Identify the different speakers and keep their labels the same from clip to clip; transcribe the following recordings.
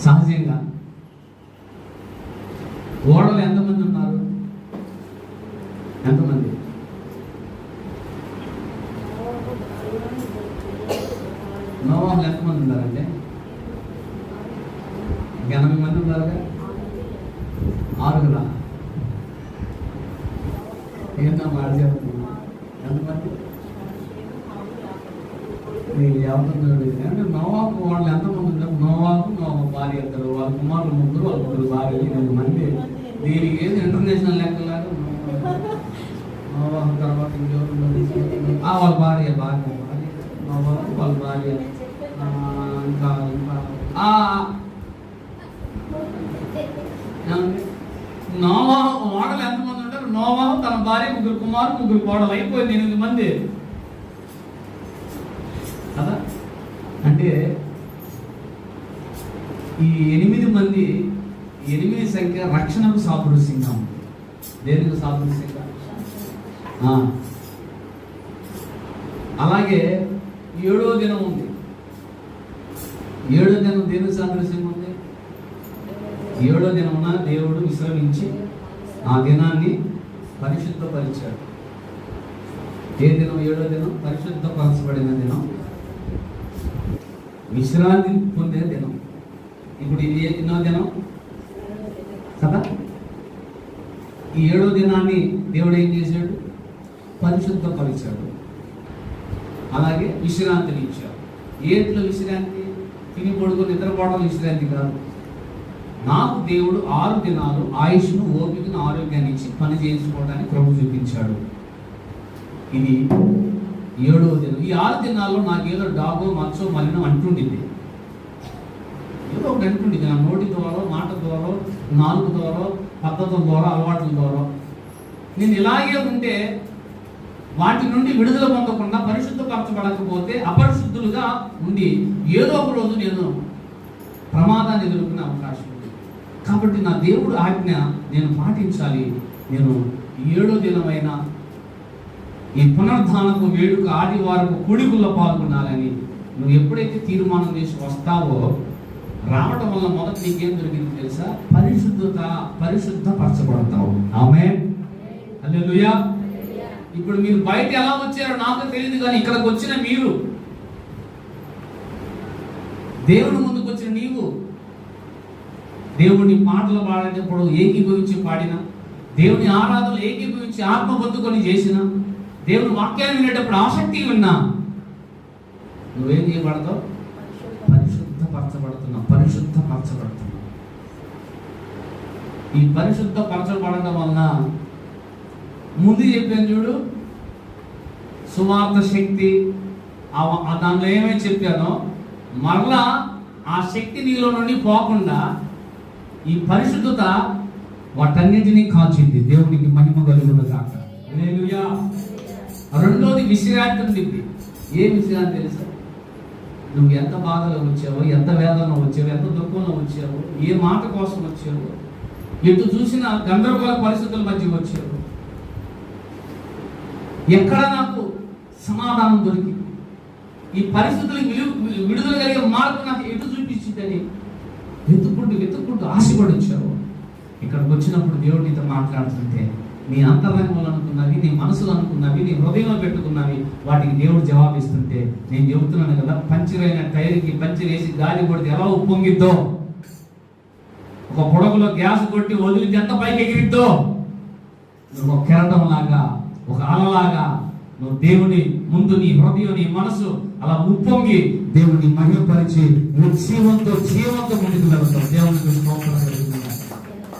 Speaker 1: సహజంగా. ఓడలు ఎంతమంది ఉన్నారు ఎంతమంది నోవాహులు ఎంతమంది ఉన్నారంటే ఎనభై మంది ఉన్నారుగా ఆరుగురా ఏంటో మాట చెప్తున్నా ఎంతమంది నేను ఎవరున్నాడు అంటే నోవాకు వాళ్ళు ఎంతమంది ఉంటారు నోవాకు నోవా భార్య ఇద్దరు వాళ్ళ కుమారులు ముగ్గురు వాళ్ళ బాగా రెండు మంది. దీనికి ఏది ఇంటర్నేషనల్ లెక్కలాగా నోవాకు తర్వాత ఇంకెవరు ఆ వాళ్ళ భార్య భార్య వాళ్ళ భార్య. ఇంకా ఇంకా. ఆ, మోడల్ ఎంతమంది ఉంటారు? నోవాహు తన భార్య ముగ్గురు కుమారు ముగ్గురు కోడలు. అయిపోయింది ఎనిమిది మంది. కదా? అంటే ఈ ఎనిమిది మంది ఎనిమిది సంఖ్య రక్షణకు సాదృశ్యంగా ఉంది దేనికి సాదృశ్యంగా ఆ. అలాగే ఏడో దినం ఉంది. ఏడో దినం దేనికి సాదృశ్యంగా ఉంది? ఏడో దినమున దేవుడు విశ్రమించి ఆ దినాన్ని పరిశుద్ధపరిచాడు. ఏ దినం? ఏడో దినం? పరిశుద్ధపరచబడిన దినం. విశ్రాంతి పొందే దినం. ఇప్పుడు ఇది ఎన్నో దినం? కదా ఈ ఏడో దినాన్ని దేవుడు ఏం చేశాడు? పరిశుద్ధపరిచాడు అలాగే విశ్రాంతిని ఇచ్చాడు. ఏంట్లో విశ్రాంతి? తిని పడుకు నిద్రపోవడం విశ్రాంతి కాదు. నాకు దేవుడు ఆరు దినాలు ఆయుష్ను ఓపికను ఆరోగ్యాన్ని ఇచ్చి పని చేయించుకోవడానికి ప్రభు చూపించాడు. ఇది ఏడవ దినం. ఈ ఆరు దినాల్లో నాకేదో డాగో మచ్చో మలినం అంటుండింది వెళ్తుంది నా నోటి ద్వారా మాట ద్వారా నాలుగు ద్వారా పద్ధతుల ద్వారా అలవాట్ల ద్వారా. నేను ఇలాగే ఉంటే వాటి నుండి విడుదల పొందకుండా పరిశుద్ధపరచబడకపోతే అపరిశుద్ధులుగా ఉండి ఏదో ఒక రోజు నేను ప్రమాదాన్ని ఎదుర్కొనే అవకాశం ఉంది. కాబట్టి నా దేవుడు ఆజ్ఞ నేను పాటించాలి. నేను ఏడో దినమైన ఈ పునరుద్ధానపు వేడుక ఆదివారపు కూడికుల్లో పాల్గొనాలని నువ్వు ఎప్పుడైతే తీర్మానం చేసి వస్తావో రావటం వల్ల మొదట నీకేం దొరికింది తెలుసా? పరిశుద్ధత పరిశుద్ధపరచబడతావు. ఆమె హల్లెలూయా. ఇప్పుడు మీరు బయట ఎలా వచ్చారో నాకు తెలియదు కానీ ఇక్కడికి వచ్చిన మీరు దేవుని ముందుకు వచ్చిన నీవు దేవుని పాటలు పాడేటప్పుడు ఏకీభవించి పాడిన దేవుని ఆరాధనలు ఏకీభవించి ఆత్మ పొందుకొని చేసిన దేవుని వాక్యాన్ని వినేటప్పుడు ఆసక్తి విన్నా నువ్వేం చేయబడతావు? పరిశుద్ధపరచబడుతున్నావు పరిశుద్ధపరచబడుతున్నావు ఈ పరిశుద్ధపరచబడడం వలన ముందు చెప్పాను చూడు సువార్త శక్తి దానిలో ఏమేమి చెప్పానో మరలా ఆ శక్తి నీలో నుండి పోకుండా ఈ పరిశుద్ధత వాటన్నిటినీ కాల్చింది దేవునికి మహిమ కలుగును కాక. రెండోది విశ్రాంతి ఉండింది ఏ విశ్రాంతి తెలుసా? నువ్వు ఎంత బాధలో వచ్చావో ఎంత వేదనలో వచ్చావో ఎంత దుఃఖంలో వచ్చావో ఏ మాట కోసం వచ్చావో ఎటు చూసిన గందరగోళ పరిస్థితుల మధ్య వచ్చావు. ఎక్కడ నాకు సమాధానం దొరికింది? ఈ పరిస్థితులకు విలువ విడుదల కలిగే మార్పు నాకు ఎటు చూపించిందని వెతుక్కుంటూ వెతుక్కుంటూ ఆశపడి వచ్చావు. ఇక్కడికి వచ్చినప్పుడు దేవుడు నీతో మాట్లాడుతుంటే నీ అంతరంగంలో అనుకున్నవి నీ మనసులో అనుకున్నవి నీ హృదయంలో పెట్టుకున్నవి వాటికి దేవుడు జవాబిస్తుంటే నేను చెబుతున్నాను కదా పంచరైన టైర్కి పంచర్ వేసి గాలి కొడితే ఎలా ఉప్పొంగిద్దో? ఒక పొడవులో గ్యాస్ కొట్టి వదిలితే ఎంత పైకి ఎగిరిద్దో? నువ్వు ఒక కెరటం లాగా ఒక అలలాగా నువ్వు దేవుని ముందు నీ హృదయం నీ మనసు అలా ఉప్పొంగి దేవుని మహిమపరిచి ఉజ్జీవంతో జీవంతో ముందుకు వెళ్తావు దేవుని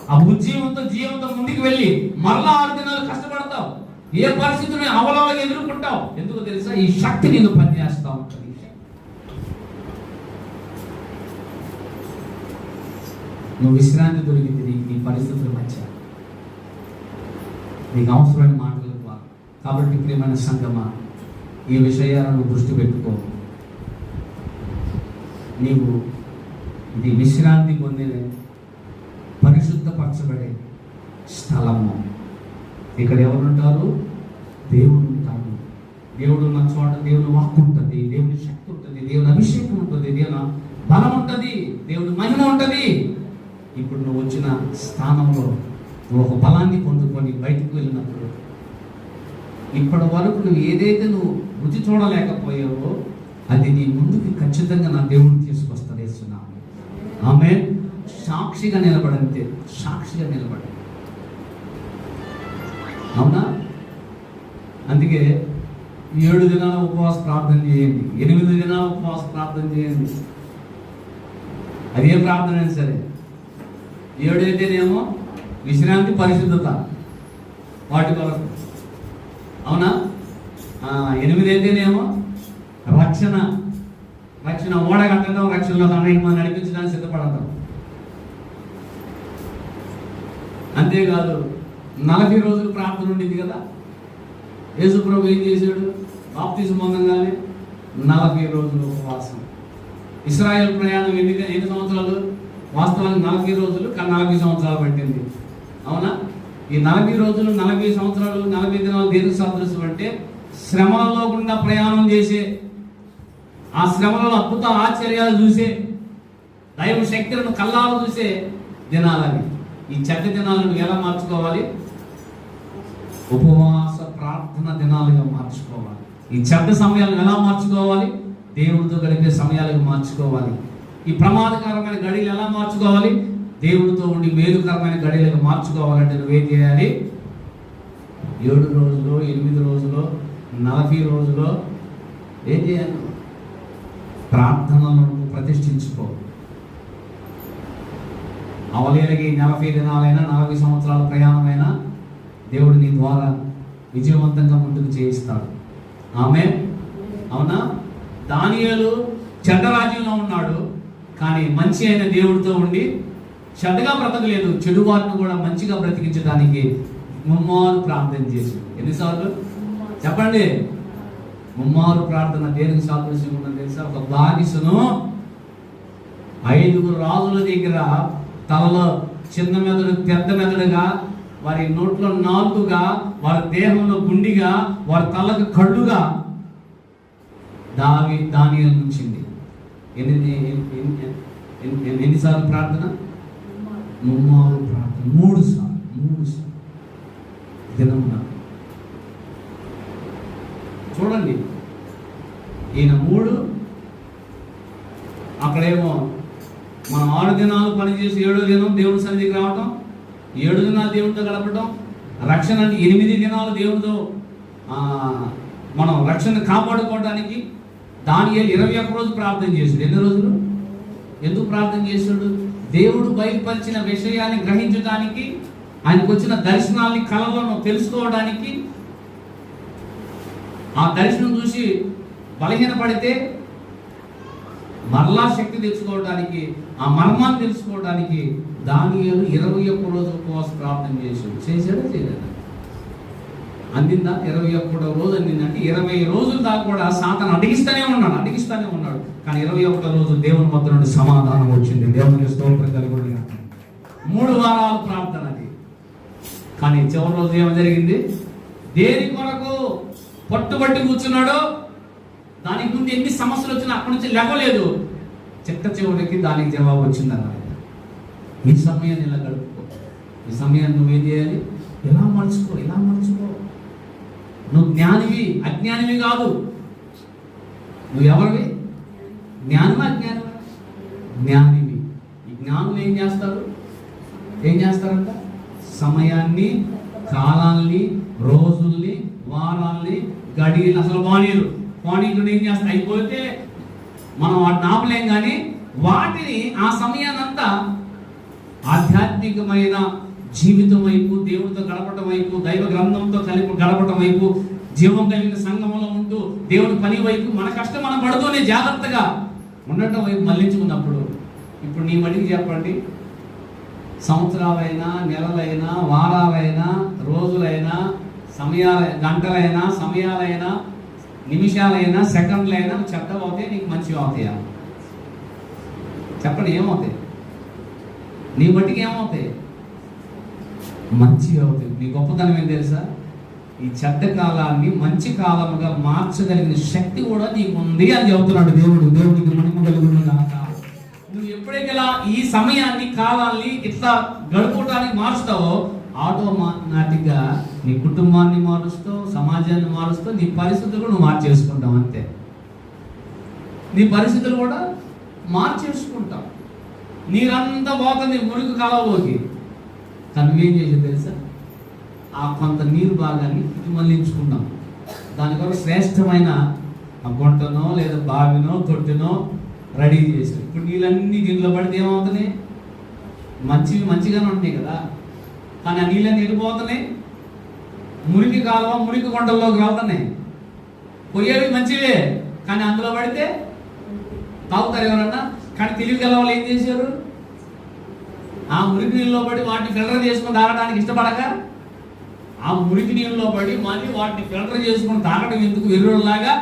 Speaker 1: ఆ ఉజ్జీవంతో జీవంతో ఇంటికి వెళ్ళి మరలా ఆరు దినాలు కష్టపడతావు. ఏ పరిస్థితిని అవలవలు ఎదుర్కొంటావు? ఎందుకు తెలుసా? ఈ శక్తి నేను పనిచేస్తా ఉంటుంది. నువ్వు విశ్రాంతి దొరికింది నీకు నీ పరిస్థితులు మధ్య నీకు అవసరమైన మాటలు ద్వారా కాబట్టి ప్రియమైన సంగమా ఈ విషయాలను దృష్టి పెట్టుకో. నీవు ఇది విశ్రాంతి పొందే పరిశుద్ధపరచబడే స్థలము. ఇక్కడ ఎవరుంటారు? దేవుడు ఉంటాడు దేవుడు ఉన్న చోట దేవుని వాక్కు ఉంటుంది దేవుని శక్తి ఉంటుంది దేవుని అభిషేకం ఉంటుంది దేవుని బలం ఉంటుంది దేవుడి మహిమ ఉంటుంది. ఇప్పుడు నువ్వు వచ్చిన స్థానంలో నువ్వు ఒక బలాన్ని పొందుకొని బయటకు వెళ్ళినప్పుడు ఇప్పటి వరకు నువ్వు ఏదైతే నువ్వు రుచి చూడలేకపోయావో అది నీ ముందుకి ఖచ్చితంగా నా దేవుడు తీసుకొస్తుంది ఆమె సాక్షిగా నిలబడంతే సాక్షిగా నిలబడి అవునా? అందుకే ఏడు దినాల ఉపవాస ప్రార్థన చేయండి. ఎనిమిది దినాల ఉపవాస ప్రార్థన చేయండి. అదే ప్రార్థన అయినా సరే. ఏడైతేనేమో విశ్రాంతి పరిశుద్ధత వాటి కొరకు. అవునా? ఎనిమిది అయితేనేమో రక్షణ. రక్షణ ఓడ కట్టడం రక్షణలో మనం నడిపించడానికి సిద్ధపడతాం. అంతేకాదు నలభై రోజులు ప్రార్థన ఉండింది కదా. యేసుప్రభు ఏం చేశాడు? బాప్తిజం పొందగానే నలభై రోజులు ఉపవాసం. ఇస్రాయల్ ప్రయాణం ఎన్ని ఎన్ని సంవత్సరాలు? వాస్తవానికి నలభై రోజులు కానీ నలభై సంవత్సరాలు పట్టింది. అవునా? ఈ నలభై రోజులు నలభై సంవత్సరాలు నలభై దినాలు దేనికి సదృశ్యం అంటే శ్రమలలో గుండా ప్రయాణం చేసే ఆ శ్రమలో అద్భుత ఆశ్చర్యాలు చూసే దైవ శక్తులను కల్లాలు చూసే దినాలని ఈ చెడ్డ దినాలను ఎలా మార్చుకోవాలి? ఉపవాస ప్రార్థన దినాలుగా మార్చుకోవాలి. ఈ చెడ్డ సమయాలను ఎలా మార్చుకోవాలి? దేవుడితో గడిపే సమయాలుగా మార్చుకోవాలి. ఈ ప్రమాదకరమైన గడియలు ఎలా మార్చుకోవాలి? దేవుడితో ఉండి మేలుకరమైన గడియలుగా మార్చుకోవాలంటే నువ్వేం చేయాలి? ఏడు రోజులు ఎనిమిది రోజులు నలభై రోజులు ఏం చేయాలి ప్రార్థనలను ప్రతిష్ఠించుకో. అవలేలకి నలభై దినాలైనా నలభై సంవత్సరాల ప్రయాణమైనా దేవుడు నీ ద్వారా విజయవంతంగా ముందుకు చేయిస్తాడు. ఆమె అవునా? దానియాలు చెడ్డరాజ్యంలో ఉన్నాడు కానీ మంచి అయిన దేవుడితో ఉండి చెడ్డగా బ్రతకలేదు చెడు వారిని కూడా మంచిగా బ్రతికించడానికి ముమ్మారు ప్రార్థన చేసి ఎన్నిసార్లు? చెప్పండి. ముమ్మారు ప్రార్థన దేనికి సాదృశ్యం ఉన్నది తెలుసా? ఒక బానిసను ఐదుగురు రాజుల దగ్గర తలలో చిన్న మెదడు పెద్ద మెదడుగా వారి నోట్లో నాలుగుగా వారి దేహంలో గుండిగా వారి తలకు కళ్ళుగా దావి దాని నుంచింది. ఎన్ని ఎన్ని- ఎన్నిసార్లు ప్రార్థన? ముమ్మారు ప్రార్థన. మూడు సార్లు. మూడు సార్లు. దినమున. చూడండి. ఈయన మూడు అక్కడేమో మనం ఆరు దినాలు పనిచేసి ఏడో దినం దేవుడి సన్నిధికి రావటం ఏడు దినాలు దేవుడితో గడపడం రక్షణ అంటే ఎనిమిది దినాలు దేవుడితో మనం రక్షణ కాపాడుకోవడానికి దాని ఇరవై ఒక్క రోజు ప్రార్థన చేశాడు. ఎన్ని రోజులు? ఎందుకు ప్రార్థన చేశాడు? దేవుడు బయలుపరిచిన విషయాన్ని గ్రహించడానికి ఆయనకు వచ్చిన దర్శనాల్ని కళలను తెలుసుకోవడానికి ఆ దర్శనం చూసి బలహీనపడితే మరలా శక్తి తెచ్చుకోవడానికి ఆ మర్మాన్ని తెలుసుకోవడానికి దానియలు ఇరవై ఒక్క రోజు ఉపవాస ప్రార్థన చేశాడు. చేశాడా? చేయలేదా? అందిందా? ఇరవై ఒక్కటో రోజు అందిందంటే ఇరవై రోజుల దాకా కూడా సాతను అడిగిస్తూనే ఉన్నాడు అడిగిస్తూనే ఉన్నాడు. కానీ ఇరవై ఒక్క రోజు దేవుని వద్ద నుండి సమాధానం వచ్చింది. దేవుని స్తోత్రం కలిగి మూడు వారాలు ప్రార్థన అది. కానీ చివరి రోజు ఏమో జరిగింది? దేని కొరకు పట్టుబట్టి కూర్చున్నాడో దానికి ముందు ఎన్ని సమస్యలు వచ్చినా అక్కడి నుంచి లేవలేదు. చిట్ట చివరికి దానికి జవాబు వచ్చిందన్నమాట. నీ సమయాన్ని ఇలా గడుపుకో? నీ సమయాన్ని నువ్వేం చేయాలి? ఎలా మలుచుకో? ఎలా మలుచుకో? నువ్వు జ్ఞానివి అజ్ఞానివి కాదు. నువ్వు ఎవరివి? జ్ఞానమా అజ్ఞానమా? జ్ఞానివి. ఈ జ్ఞానులు ఏం చేస్తారు? ఏం చేస్తారంట? సమయాన్ని కాలాల్ని రోజుల్ని వారాల్ని గడియలు అసలు వాణీలు వాణీలు ఏం చేస్తాయి అయిపోతే మనం వాటిని ఆపలేం కానీ వాటిని ఆ సమయాన్నంతా ఆధ్యాత్మికమైన జీవితం వైపు దేవుడితో గడపటం వైపు దైవ గ్రంథంతో కలిపి గడపటం వైపు జీవం కలిగిన సంఘంలో ఉంటూ దేవుడి పని వైపు మన కష్టం మనం పడుతూనే జాగ్రత్తగా ఉండటం వైపు మళ్ళించుకున్నప్పుడు ఇప్పుడు నీ మడికి చెప్పండి. సంవత్సరాలైనా నెలలైనా వారాలైనా రోజులైనా సమయాల గంటలైనా సమయాలైనా నిమిషాలైనా సెకండ్లైనా చెడ్డ అవుతాయి నీకు మంచివి అవుతాయా? చెప్పండి ఏమవుతాయి? నీ బట్టికి ఏమవుతాయి? మంచిగా అవుతాయి. నీ గొప్పతనం ఏం తెలుసా? ఈ చెడ్డ కాలాన్ని మంచి కాలముగా మార్చగలిగిన శక్తి కూడా నీకు ఉంది అని చెబుతున్నాడు దేవుడు. దేవుడికి మహిమ నువ్వు ఎప్పుడైతే ఈ సమయాన్ని కాలాన్ని ఇట్లా గడుపుకోవడానికి మార్చుతావో ఆటోమాటిక్గా నీ కుటుంబాన్ని మారుస్తూ సమాజాన్ని మారుస్తూ నీ పరిస్థితులు కూడా నువ్వు మార్చేసుకుంటావు అంతే. నీ పరిస్థితులు కూడా మార్చేసుకుంటావు. నీరంతా పోతుంది మురికి కాలంలోకి కానీ ఏం చేసేది తెలుసా? ఆ కొంత నీరు భాగాన్ని మళ్ళించుకున్నాం దాని కొరకు శ్రేష్టమైన ఆ గుంటనో లేదా బావినో తొట్టినో రెడీ చేసాం ఇప్పుడు నీళ్ళన్నీ దీనిలో పడితే ఏమవుతున్నాయి మంచివి మంచిగానే ఉంటాయి కదా. కానీ ఆ నీళ్ళన్నీ వెళ్ళిపోతున్నాయి మురికి కాలువ మురికి గుంటల్లోకి వెళ్తున్నాయి. పోయేవి మంచివే కానీ అందులో పడితే తాగుతారు ఎవరన్నా? కానీ తెలివి గల వాళ్ళు ఏం చేశారు? ఆ మురికి నీళ్ళలో పడి వాటిని ఫిల్టర్ చేసుకుని తాగడానికి ఇష్టపడక ఆ మురికి నీళ్ళలో పడి మళ్ళీ వాటిని ఫిల్టర్ చేసుకుని తాగడం ఎందుకు? వెర్రులాగా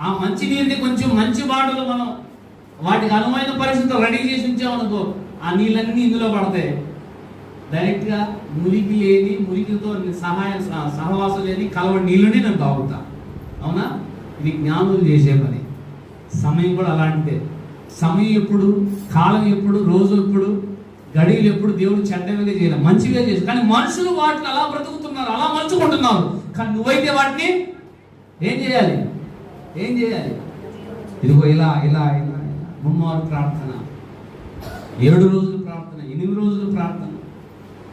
Speaker 1: ఆ మంచి నీరుని కొంచెం మంచి బాటలు మనం వాటికి అనువైన పరిస్థితులు రెడీ చేసి ఉంచామనుకో ఆ నీళ్ళన్నీ ఇందులో పడతాయి. డైరెక్ట్గా మురికి లేని మురికితో సహాయం సహవాసం లేని కలవడి నీళ్ళని నేను తాగుతా. అవునా? ఇది జ్ఞానులు చేసే పని. సమయం కూడా అలాంటిదే. సమయం ఎప్పుడు కాలం ఎప్పుడు రోజు ఎప్పుడు గడియలు ఎప్పుడు దేవుడు చెడ్డవిగా చేయలేదు మంచిగా చేసి కానీ మనుషులు వాటిని అలా బ్రతుకుతున్నారు అలా మంచుకుంటున్నారు కానీ నువ్వైతే వాటిని ఏం చేయాలి? ఏం చేయాలి? ఇదిగో ఇలా ఇలా ఇలా ముమ్మారు ప్రార్థన. ఏడు రోజులు ప్రార్థన ఎనిమిది రోజులు ప్రార్థన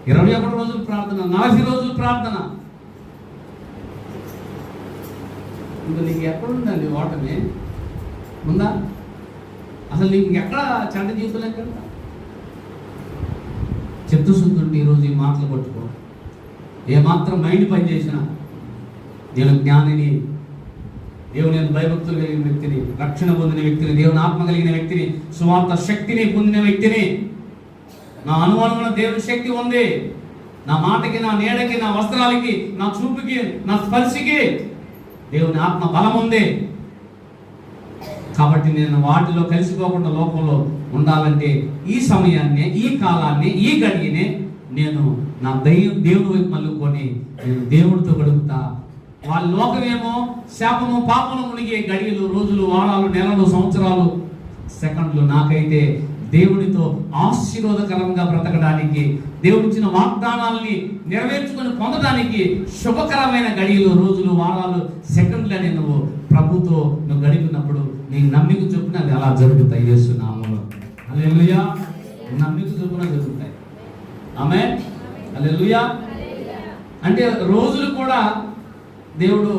Speaker 1: ఇరవై ఒకటి రోజులు ప్రార్థన నలభై రోజులు ప్రార్థన. ఇంకా నీకు ఎక్కడుందండి ఓటమి ఉందా? అసలు నీకు ఎక్కడ చెడ్డ జీవితం ఎక్కడ? చిత్తశుద్ధుడిని ఈరోజు ఈ మాటలు పట్టుకో. ఏమాత్రం మైండ్ పని చేసినా నేను జ్ఞానిని దేవుని భయభక్తులు కలిగిన వ్యక్తిని రక్షణ పొందిన వ్యక్తిని దేవుని ఆత్మ కలిగిన వ్యక్తిని సువార్త శక్తిని పొందిన వ్యక్తిని నా అనుమానంలో దేవుని శక్తి ఉంది. నా మాటకి నా నీడకి నా వస్త్రాలకి నా చూపుకి నా స్పర్శకి దేవుని ఆత్మ బలం ఉంది. కాబట్టి నేను వాటిలో కలిసిపోకుండా లోకంలో ఉండాలంటే ఈ సమయాన్ని ఈ కాలాన్ని ఈ గడియనే నేను నా దైవం దేవుని వైపు మళ్ళుకొని నేను దేవుడితో గడుపుతా. వాళ్ళ లోకమేమో శాపము పాపము మునిగే గడియలు రోజులు వారాలు నెలలు సంవత్సరాలు సెకండ్లు నాకైతే దేవునితో ఆశీర్వాదకరంగా బ్రతకడానికి దేవుడిచ్చిన వాగ్దానాల్ని నెరవేర్చుకొని పొందడానికి శుభకరమైన గడియలు రోజులు వారాలు సెకండ్లని నువ్వు ప్రభుతో నువ్వు గడిపినప్పుడు నీ నమ్మిక చొప్పున అది అలా జరుగుతాయి యేసు నామంలో అలెలుయా నమ్మిక చొప్పున జరుగుతాయి. ఆమె అలెలుయా అంటే రోజులు కూడా దేవుడు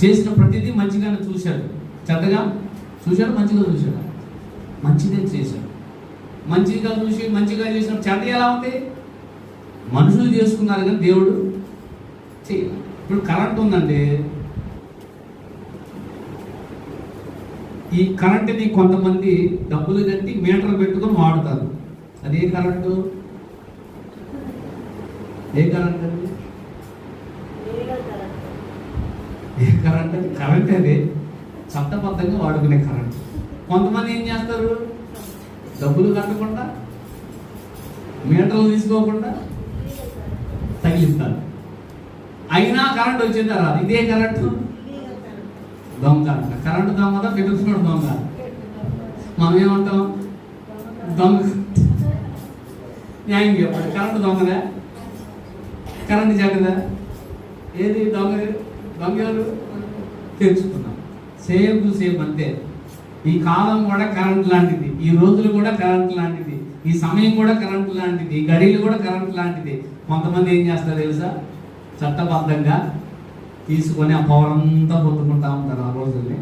Speaker 1: చేసిన ప్రతిదీ మంచిగానే చూశాడు. చెడ్డగా చూశాడు? మంచిగా చూశాడు? మంచిదే చేశాడు. మంచిగా చూసి మంచిగా చేసిన చెడ్డ ఎలా ఉంది? మనుషులు చేసుకున్నారు కానీ దేవుడు చేయాలి ఇప్పుడు కరెంట్ ఉందండి. ఈ కరెంట్ని కొంతమంది డబ్బులు కట్టి మీటర్ పెట్టుకొని వాడుతారు. అది ఏ కరెంటు? ఏ కరెంట్ అండి? ఏ కరెంట్? అది కరెంట్ అది. చట్టబద్ధంగా వాడుకునే కరెంట్. కొంతమంది ఏం చేస్తారు? డబ్బులు కట్టకుండా మీటర్లు తీసుకోకుండా తగిలిస్తారు. అయినా కరెంట్ వచ్చిన తర్వాత ఇదే కరెంటు? దొంగ. కరెంటు దొంగదా పెట్టుకున్నాడు దొంగ? మనం ఏమంటాం? దొంగ. న్యాయం చెప్పండి. కరెంటు దొంగదా? కరెంటు చెడ్డదా? ఏది దొంగ? దొంగలు తెచ్చుకున్నాం సేమ్ టు సేమ్ అంతే. ఈ కాలం కూడా కరెంట్ లాంటిది ఈ రోజులు కూడా కరెంట్ లాంటిది ఈ సమయం కూడా కరెంట్ లాంటిది ఈ గడియలు కూడా కరెంట్ లాంటిది. కొంతమంది ఏం చేస్తారు తెలుసా? చట్టబద్ధంగా తీసుకొని ఆ పవర్ అంతా పొత్తుకుంటా ఉంటారు ఆ రోజుల్ని.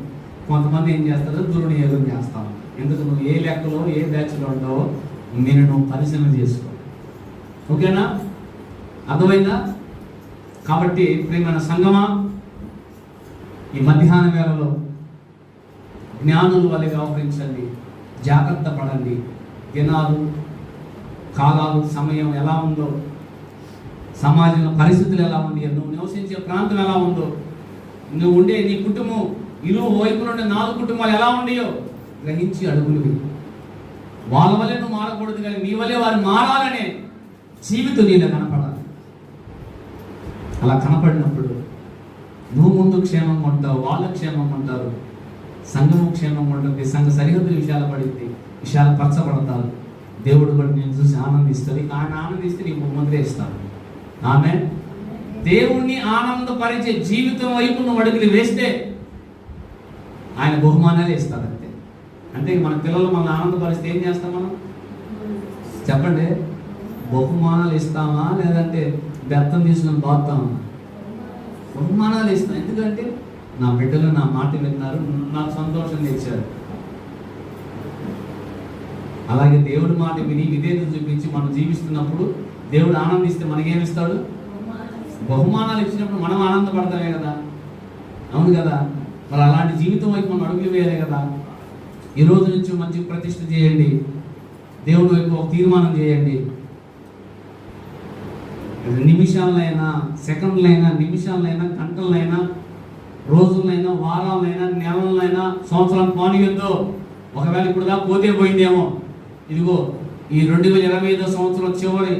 Speaker 1: కొంతమంది ఏం చేస్తారు? దుర్వినియోగం ఉంటారు. ఎందుకు? నువ్వు ఏ లెక్కలో ఏ బ్యాచ్లో ఉంటావో నేను నువ్వు పరిశీలన చేసుకో. ఓకేనా? అర్థమైందా? కాబట్టి ప్రేమైన సంగమా ఈ మధ్యాహ్న వేళలో జ్ఞానం వల్ల వ్యవహరించండి జాగ్రత్త పడండి. దినాలు కాలాలు సమయం ఎలా ఉందో సమాజంలో పరిస్థితులు ఎలా ఉంది నువ్వు నివసించే ప్రాంతం ఎలా ఉందో నువ్వు ఉండే నీ కుటుంబం ఇరు వైపులో ఉండే నాలుగు కుటుంబాలు ఎలా ఉండయో గ్రహించి అడుగులు వాళ్ళ వల్లే నువ్వు మారకూడదు కానీ నీ వల్లే వారు మారాలనే జీవితం నీలో కనపడాలి. అలా కనపడినప్పుడు నువ్వు ముందు క్షేమంగా ఉంటావు వాళ్ళ క్షేమంగా ఉంటారు. సంఘము క్షేమం ఉంటుంది సంఘ సరిహద్దులు విషయాలు పడింది. విషయాలు పరచబడతారు దేవుడు కూడా నేను చూసి ఆనందిస్తుంది ఆయన ఆనందిస్తే నీకు బహుమతులే ఇస్తాడు. ఆమె దేవుణ్ణి ఆనందపరిచే జీవితం వైపు నువ్వు అడుగులు వేస్తే ఆయన బహుమానాలే ఇస్తాడు అంతే. అంటే మన పిల్లలు మన ఆనందపరిస్తే ఏం చేస్తాం మనం? చెప్పండి. బహుమానాలు ఇస్తామా? లేదంటే బెత్తం తీసుకుని పోతామా బహుమానాలు ఇస్తాం. ఎందుకంటే నా బిడ్డలు నా మాట విన్నారు నాకు సంతోషం తెచ్చారు అలాగే దేవుడి మాట విని విధేయత చూపించి మనం జీవిస్తున్నప్పుడు దేవుడు ఆనందిస్తే మనకేమిస్తాడు? బహుమానాలు ఇచ్చినప్పుడు మనం ఆనందపడతామే కదా? అవును కదా? మరి అలాంటి జీవితం వైపు మనం అడుగులు వేయాలి కదా? ఈ రోజు నుంచి మంచి ప్రతిష్ట చేయండి. దేవుడి వైపు ఒక తీర్మానం చేయండి. నిమిషాలైనా సెకండ్లైనా నిమిషాలైనా గంటలైనా రోజులైనా వారాలైనా నెలలైనా సంవత్సరం పోనీయొద్దు ఒకవేళ ఇప్పుడు దాకా పోతే పోయిందేమో. ఇదిగో ఈ రెండు వేల ఇరవై ఐదో సంవత్సరం చివరి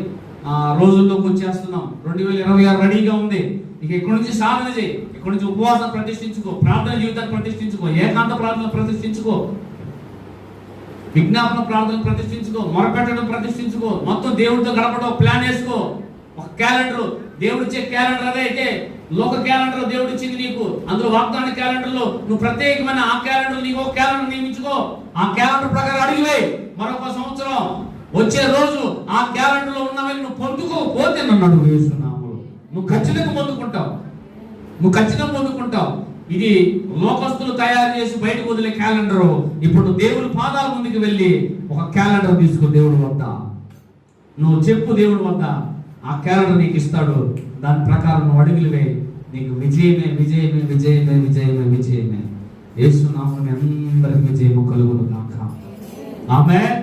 Speaker 1: ఆ, రోజుల్లోకి వచ్చేస్తున్నాం రెండు వేల ఇరవై ఆరు రెడీగా ఉంది. ఇక ఇక్కడి నుంచి సాధన చేయి. ఇక్కడి నుంచి ఉపవాసం ప్రతిష్ఠించుకో. ప్రార్థన జీవితాన్ని ప్రతిష్ఠించుకో. ఏకాంత ప్రార్థన ప్రతిష్ఠించుకో. విజ్ఞాపన ప్రార్థన ప్రతిష్ఠించుకో. మొరపెట్టడం ప్రతిష్ఠించుకో. మొత్తం దేవుడితో గడపడం ప్లాన్ వేసుకో. ఒక క్యాలెండర్. దేవుడిచ్చే క్యాలెండర్ అదే అయితే లోక క్యాలెండర్ దేవుడు ఇచ్చింది నీకు. అందులో వాగ్దాన క్యాలెండర్లో నువ్వు ప్రత్యేకమైన ఆ క్యాలెండర్ నీకు క్యాలెండర్ నియమించుకో. ఆ క్యాలెండర్ ప్రకారం అడిగివే మరొక సంవత్సరం. వచ్చే రోజు ఆ క్యాలెండర్లో ఉన్నవని నువ్వు పొందుకోకపోతే నన్ను అడుగు. వేస్తున్నాము నువ్వు ఖచ్చితంగా పొందుకుంటావు. నువ్వు ఖచ్చితంగా పొందుకుంటావు. ఇది లోకస్తులు తయారు చేసి బయటకు వదిలే క్యాలెండర్. ఇప్పుడు దేవుడి పాదాల ముందుకు వెళ్ళి ఒక క్యాలెండర్ తీసుకో దేవుడు వద్ద. నువ్వు చెప్పు దేవుడు వద్ద ఆ క్యాలెండర్ నీకు ఇస్తాడు. దాని ప్రకారం అడుగులు వేయి. నీకు విజయమే విజయమే విజయమే విజయమే విజయమే. యేసు నామం అందరికి విజయము కలుగును కాక ఆమె